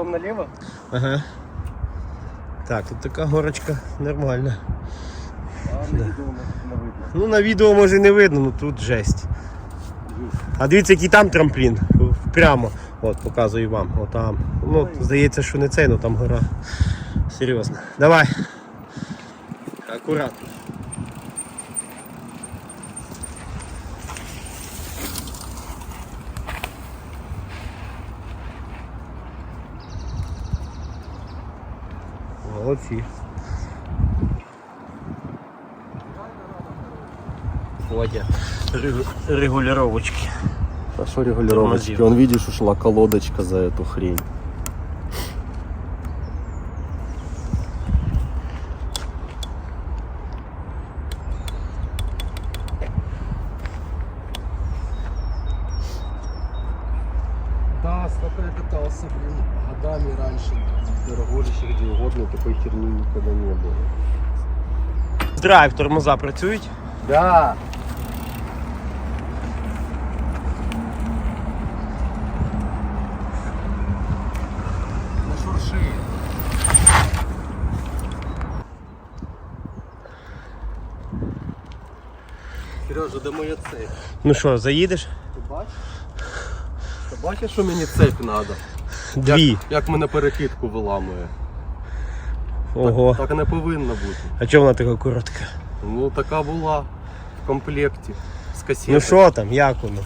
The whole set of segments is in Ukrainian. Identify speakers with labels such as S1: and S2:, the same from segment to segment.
S1: потом налево.
S2: Ага. Так, тут така горочка нормальна.
S1: А на видео не видно.
S2: Ну на відео може не видно, ну тут жесть. А дивіться, який там трамплін. Прямо. От, показую вам. Отам. Ну, здається, що не цей, але там гора. Серйозно. Давай. Акуратно. Молодці. Водя. Регулировочки.
S1: А что регулировочки? Он, видишь, ушла колодочка за эту хрень. Да, столько я катался, блин, годами раньше, в Дорогожище, где угодно, такой херни никогда не было.
S2: Драйв, тормоза працюють.
S1: Да! На шурши. Сережа, де моя цепь?
S2: Ну що, заїдеш?
S1: Ти бачиш? Ти бачиш, що мені цепь треба?
S2: Дві.
S1: Як, як мене перекидку виламує.
S2: Ого.
S1: Так не повинно бути.
S2: А чому вона така коротка?
S1: Ну така була в комплекті. З касети.
S2: Ну що там, як воно?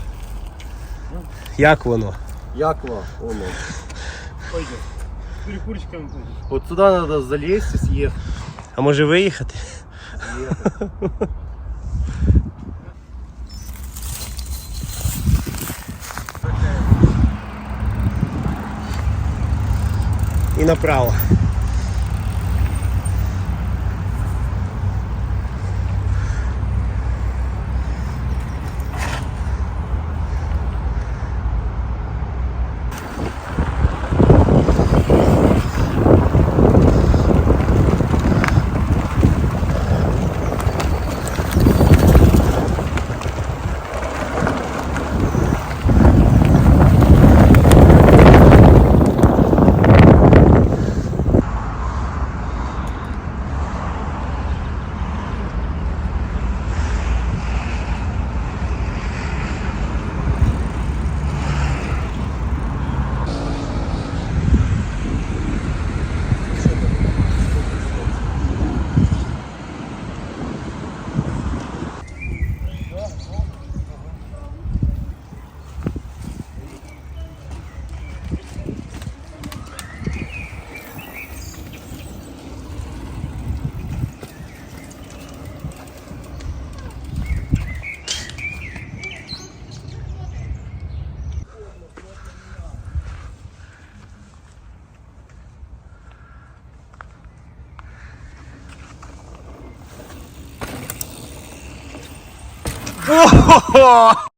S2: Як воно?
S1: Як? Воно.
S3: Пойдем. Перекурчиком.
S1: От сюди треба залізти, з'їхати.
S2: А може виїхати?
S1: з'їхати.
S2: Направо. Ого!